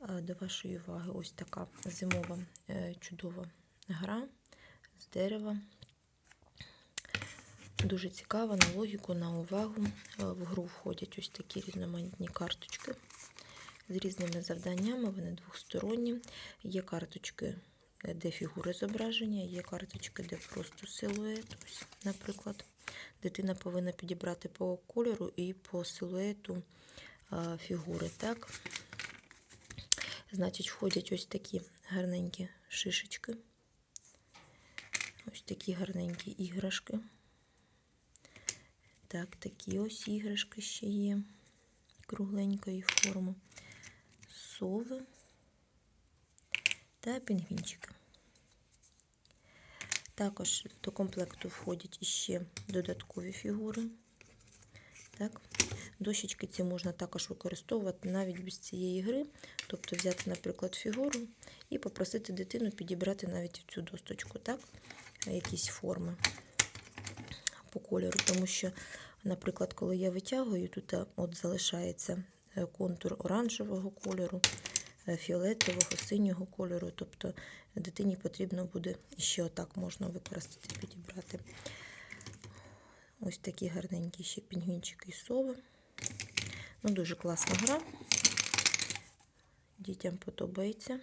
До вашої уваги ось така зимова е, чудова гра з дерева. Дуже цікава на логіку, на увагу. Е, В гру входять ось такі різноманітні карточки з різними завданнями. Вони двосторонні. Є карточки, е, де фігури зображення, є карточки, де просто силует. Ось, наприклад, дитина повинна підібрати по кольору і по силуету фігури. Так? Значить, входять ось такі гарненькі шишечки. Ось такі гарненькі іграшки. Так, такі ось іграшки ще є кругленької форми. Сови та пінгвінчики. Також до комплекту входять іще додаткові фігури. Так. Дощечки ці можна також використовувати навіть без цієї гри. Тобто взяти, наприклад, фігуру і попросити дитину підібрати навіть цю досточку, так? якісь форми по кольору. Тому що, наприклад, коли я витягую, тут е, от залишається е, контур оранжевого кольору, е, фіолетового, синього кольору. Тобто дитині потрібно буде ще отак можна використати, підібрати. Ось такі гарненькі ще пінгвінчики і сови. Ну, Дуже класна гра. Дітям подобається.